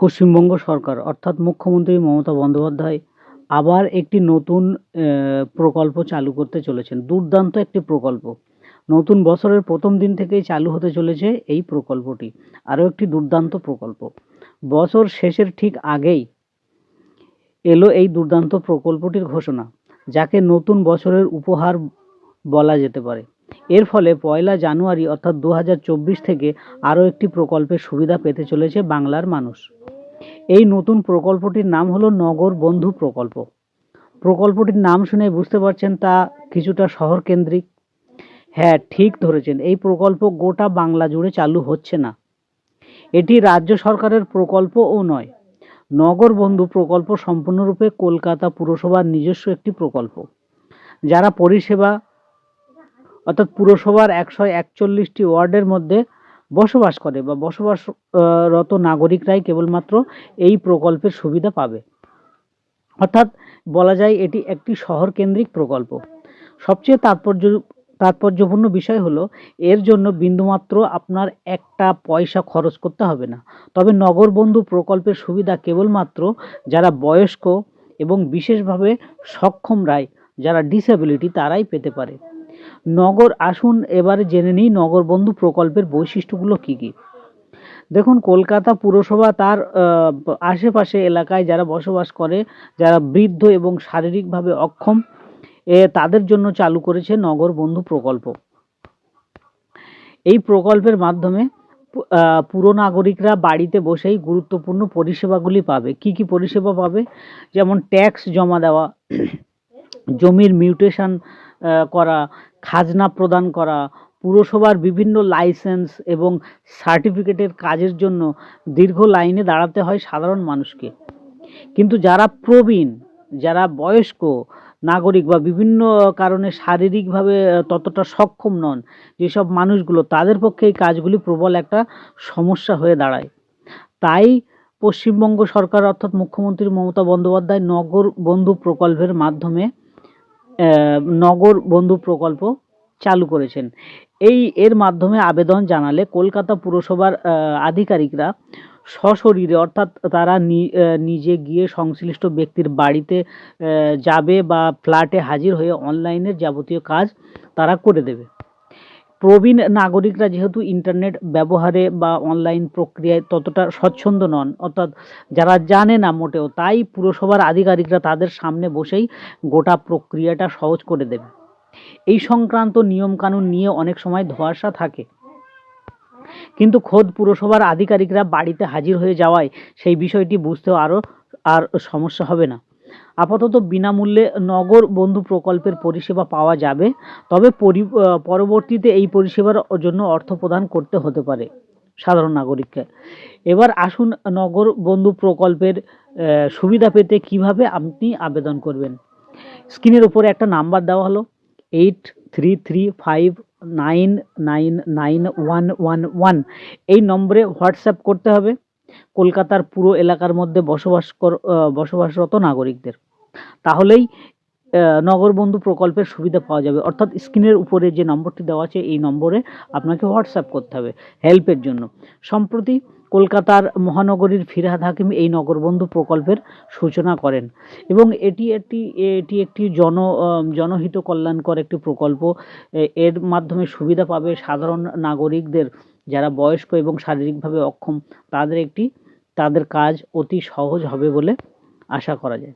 পশ্চিমবঙ্গ সরকার, অর্থাৎ মুখ্যমন্ত্রী মমতা বন্দ্যোপাধ্যায় আবার একটি নতুন প্রকল্প চালু করতে চলেছেন। দুর্দান্ত একটি প্রকল্প। নতুন বছরের প্রথম দিন থেকেই চালু হতে চলেছে এই প্রকল্পটি। আরও একটি দুর্দান্ত প্রকল্প। বছর শেষের ঠিক আগেই এলো এই দুর্দান্ত প্রকল্পটির ঘোষণা, যাকে নতুন বছরের উপহার বলা যেতে পারে। এর ফলে পয়লা জানুয়ারি অর্থাৎ দু হাজার চব্বিশ থেকে আরও একটি প্রকল্পের সুবিধা পেতে চলেছে বাংলার মানুষ। এই নতুন প্রকল্পটির নাম হলো নগর বন্ধু প্রকল্প। প্রকল্পটির নাম শুনে বুঝতে পারছেন তা কিছুটা শহর কেন্দ্রিক হ্যাঁ ঠিক ধরেছেন, এই প্রকল্প গোটা বাংলা জুড়ে চালু হচ্ছে না। এটি রাজ্য সরকারের প্রকল্পও নয়, নগর বন্ধু প্রকল্প সম্পূর্ণরূপে কলকাতা পুরসভার নিজস্ব একটি প্রকল্প। যারা পরিষেবা অর্থাৎ পুরসভার একশো একচল্লিশটি ওয়ার্ডের মধ্যে বসবাস করে বা বসবাসরত নাগরিকরাই কেবলমাত্র এই প্রকল্পের সুবিধা পাবে। অর্থাৎ বলা যায় এটি একটি শহর কেন্দ্রিক প্রকল্প। সবচেয়ে তাৎপর্য, তাৎপর্যপূর্ণ বিষয় হলো, এর জন্য বিন্দুমাত্র আপনার একটা পয়সা খরচ করতে হবে না। তবে নগর বন্ধু প্রকল্পের সুবিধা কেবলমাত্র যারা বয়স্ক এবং বিশেষভাবে সক্ষমরাই যারা ডিসেবিলিটি তারাই পেতে পারে। নগর, আসুন এবারে জেনে নিই নগর বন্ধু প্রকল্পের বৈশিষ্ট্যগুলো কী কী। দেখুন, কলকাতা পুরসভা তার আশেপাশে এলাকায় যারা বসবাস করে, যারা বৃদ্ধ এবং শারীরিকভাবে অক্ষম, এ তাদের জন্য চালু করেছে নগর বন্ধু প্রকল্প। এই প্রকল্পের মাধ্যমে পুরো নাগরিকরা বাড়িতে বসেই গুরুত্বপূর্ণ পরিষেবাগুলি পাবে। কি কি পরিষেবা পাবে? যেমন ট্যাক্স জমা দেওয়া, জমির মিউটেশন করা, খাজনা প্রদান করা, পুরসভার বিভিন্ন লাইসেন্স এবং সার্টিফিকেটের কাজের জন্য দীর্ঘ লাইনে দাঁড়াতে হয় সাধারণ মানুষকে। কিন্তু যারা প্রবীণ, যারা বয়স্ক নাগরিক বা বিভিন্ন কারণে শারীরিকভাবে ততটা সক্ষম নন, যেসব মানুষগুলো, তাদের পক্ষে এই কাজগুলি প্রবল একটা সমস্যা হয়ে দাঁড়ায়। তাই পশ্চিমবঙ্গ সরকার অর্থাৎ মুখ্যমন্ত্রী মমতা বন্দ্যোপাধ্যায় নগর বন্ধু প্রকল্পের মাধ্যমে নগর বন্ধু প্রকল্প চালু করেছেন। এই এর মাধ্যমে আবেদন জানালে কলকাতা পুরসভার আধিকারিকরা সশরীরে, অর্থাৎ তারা নিজে গিয়ে সংশ্লিষ্ট ব্যক্তির বাড়িতে যাবে বা ফ্ল্যাটে হাজির হয়ে অনলাইনের যাবতীয় কাজ তারা করে দেবে। প্রবীণ নাগরিকরা যেহেতু ইন্টারনেট ব্যবহারে বা অনলাইন প্রক্রিয়ায় ততটা স্বচ্ছন্দ নন, অর্থাৎ যারা জানে না মোটেও, তাই পুরসভার আধিকারিকরা তাদের সামনে বসেই গোটা প্রক্রিয়াটা সহজ করে দেবে। এই সংক্রান্ত নিয়মকানুন নিয়ে অনেক সময় ধোঁয়াশা থাকে। কিন্তু খোদ পুরসভার আধিকারিকরা বাড়িতে হাজির হয়ে যাওয়ায় সেই বিষয়টি বুঝতেও আরও আর সমস্যা হবে না। আপাতত বিনামূল্যে নগর বন্ধু প্রকল্পের পরিষেবা পাওয়া যাবে। তবে পরি- পরবর্তীতে এই পরিষেবার জন্য অর্থ প্রদান করতে হতে পারে সাধারণ নাগরিককে। এবার আসুন নগর বন্ধু প্রকল্পের সুবিধা পেতে কীভাবে আপনি আবেদন করবেন। স্ক্রিনের উপরে একটা নাম্বার দেওয়া হলো, eight three three five nine nine nine one one one. এই নম্বরে হোয়াটসঅ্যাপ করতে হবে। কলকাতার পুরো এলাকার মধ্যে বসবাস কর বসবাসরত নাগরিকদের। তাহলেই নগরবন্ধু প্রকল্পের সুবিধা পাওয়া যাবে। অর্থাৎ স্ক্রিনের উপরে যে নম্বরটি দেওয়া আছে, এই নম্বরে আপনাকে হোয়াটসঅ্যাপ করতে হবে হেল্পের জন্য। সম্প্রতি কলকাতার মহানগরীর ফিরহাদ হাকিম এই নগরবন্ধু প্রকল্পের সূচনা করেন এবং এটি একটি এটি একটি জন জনহিত কল্যাণকর একটি প্রকল্প। এর মাধ্যমে সুবিধা পাবে সাধারণ নাগরিকদের যারা বয়স্ক এবং শারীরিকভাবে অক্ষম, তাদের একটি, তাদের কাজ অতি সহজ হবে বলে আশা করা যায়।